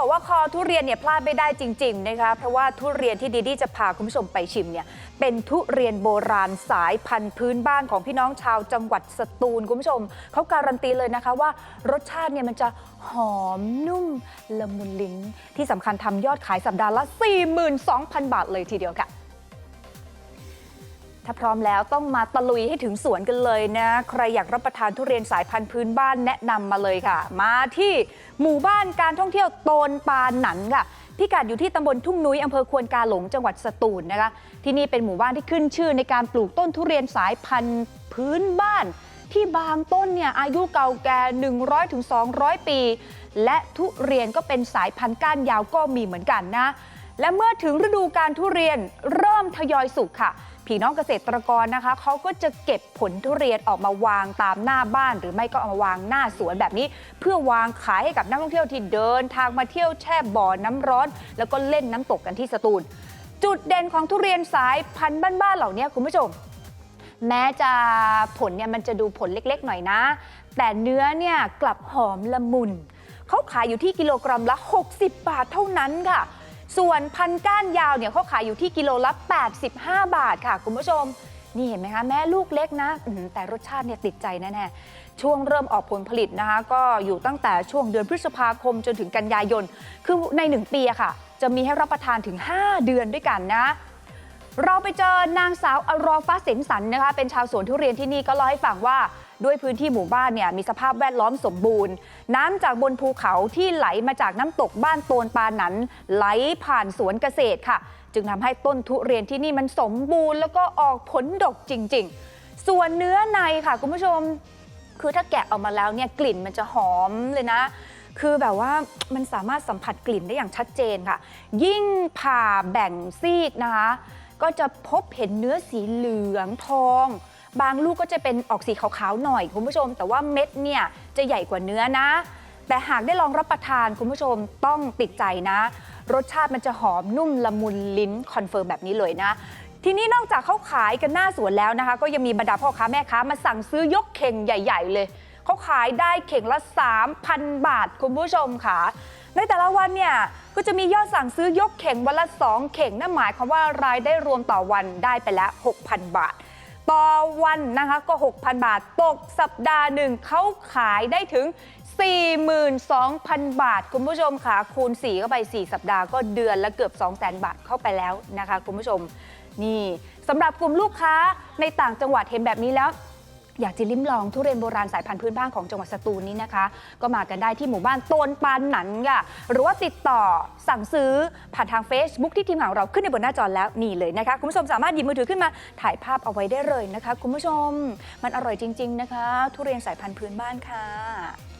บอกว่าคอทุเรียนเนี่ยพลาดไม่ได้จริงๆนะคะเพราะว่าทุเรียนที่ดีดีจะพาคุณผู้ชมไปชิมเนี่ยเป็นทุเรียนโบราณสายพันธุ์พื้นบ้านของพี่น้องชาวจังหวัดสตูลคุณผู้ชมเขาการันตีเลยนะคะว่ารสชาติเนี่ยมันจะหอมนุ่มละมุนลิ้นที่สำคัญทำยอดขายสัปดาห์ละ 42,000 บาทเลยทีเดียวค่ะ ถ้าพร้อมแล้วต้องมาตะลุยให้ถึงสวนกันเลยนะ ใครอยากรับประทานทุเรียนสายพันธุ์พื้นบ้านแนะนำมาเลยค่ะ มาที่หมู่บ้านการท่องเที่ยวโตนปาหนันค่ะ พิกัดอยู่ที่ตำบลทุ่งนุ้ยอำเภอควนกาหลงจังหวัดสตูลนะคะ ที่นี่เป็นหมู่บ้านที่ขึ้นชื่อในการปลูกต้นทุเรียนสายพันธุ์พื้นบ้าน ที่บางต้นเนี่ยอายุเก่าแก่ 100-200ถึง200ปี และทุเรียนก็เป็นสายพันธุ์ก้านยาวก็มีเหมือนกันนะ และเมื่อถึงฤดูการทุเรียนเริ่มทยอยสุกค่ะ พี่น้องเกษตรกรนะคะเขาก็จะเก็บผลทุเรียนออกมาวางตามหน้าบ้าน หรือไม่ก็เอามาวางหน้าสวนแบบนี้ เพื่อวางขายให้กับนักท่องเที่ยวที่เดินทางมาเที่ยวแช่บ่อน้ำร้อน แล้วก็เล่นน้ำตกกันที่สตูล จุดเด่นของทุเรียนสายพันธุ์บ้านๆเหล่านี้คุณผู้ชม แม้จะผลเนี่ยมันจะดูผลเล็กๆ หน่อยนะ แต่เนื้อเนี่ยกลับหอมละมุนเขาขายอยู่ที่กิโลกรัมละ 60 บาทเท่านั้นค่ะ ส่วนพันก้านยาวเนี่ยเขาขายอยู่ที่กิโลละ 85 บาทค่ะ คุณผู้ชม นี่เห็นไหมคะ แม้ลูกเล็กนะแต่รสชาติเนี่ยติดใจแน่ๆ ช่วงเริ่มออกผลผลิตนะคะ ก็อยู่ตั้งแต่ช่วงเดือนพฤษภาคมจนถึงกันยายน คือใน 1 ปีอะค่ะ จะมีให้รับประทานถึง 5 เดือนด้วยกันนะเราไปเจอนางสาวอรอฟ้าสินสันนะคะ เป็นชาวสวนทุเรียนที่นี่ก็เล่าให้ฟังว่า ด้วยพื้นที่หมู่บ้านเนี่ยมีสภาพแวดล้อมสมบูรณ์ น้ำจากบนภูเขาที่ไหลมาจากน้ำตกบ้านโตนปาหนันไหลผ่านสวนเกษตรค่ะ จึงทำให้ต้นทุเรียนที่นี่มันสมบูรณ์ แล้วก็ออกผลดกจริง ๆ ส่วนเนื้อในค่ะคุณผู้ชม คือถ้าแกะออกมาแล้วเนี่ยกลิ่นมันจะหอมเลยนะคือแบบว่ามันสามารถสัมผัสกลิ่นได้อย่างชัดเจนค่ะ ยิ่งผ่าแบ่งซีกนะคะ ก็จะพบเห็นเนื้อสีเหลืองทอง บางลูกก็จะเป็นออกสีขาวๆหน่อยคุณผู้ชม แต่ว่าเม็ดเนี่ยจะใหญ่กว่าเนื้อนะ แต่หากได้ลองรับประทานคุณผู้ชมต้องติดใจนะ รสชาติมันจะหอมนุ่มละมุนลิ้นคอนเฟิร์มแบบนี้เลยนะทีนี้นอกจากเขาขายกันหน้าสวนแล้วนะคะ ก็ยังมีบรรดาพ่อค้าแม่ค้ามาสั่งซื้อยกเข่งใหญ่ ๆ เลยเขาขายได้เข่งละ 3,000 บาทคุณผู้ชมค่ะ ในแต่ละวันเนี่ยก็จะมียอดสั่งซื้อยกเข่งวันละ 2 เข่งนั่นหมายความว่ารายได้รวมต่อวันได้ไปล้ว6,000 บาท ต่อวันนะคะก็ 6,000 บาท ตกสัปดาห์หนึ่งเขาขายได้ถึง 42,000 บาท คุณผู้ชมค่ะคูณ 4 เข้าไป 4 สัปดาห์ก็เดือนละเกือบ 200,000 บาทเข้าไปแล้วนะคะ คุณผู้ชมนี่สำหรับกลุ่มลูกค้าในต่างจังหวัดเห็นแบบนี้แล้ว อยากจะลิ้มลองทุเรียนโบราณสายพันธุ์พื้นบ้านของจังหวัดสตูลนี้นะคะ ก็มากันได้ที่หมู่บ้านโตนปานหนันค่ะ หรือว่าติดต่อสั่งซื้อผ่านทาง Facebook ที่ทีมข่าวเราขึ้นในบนหน้าจอแล้วนี่เลยนะคะ คุณผู้ชมสามารถหยิบมือถือขึ้นมาถ่ายภาพเอาไว้ได้เลยนะคะ คุณผู้ชมมันอร่อยจริง ๆ นะคะ ทุเรียนสายพันธุ์พื้นบ้านค่ะ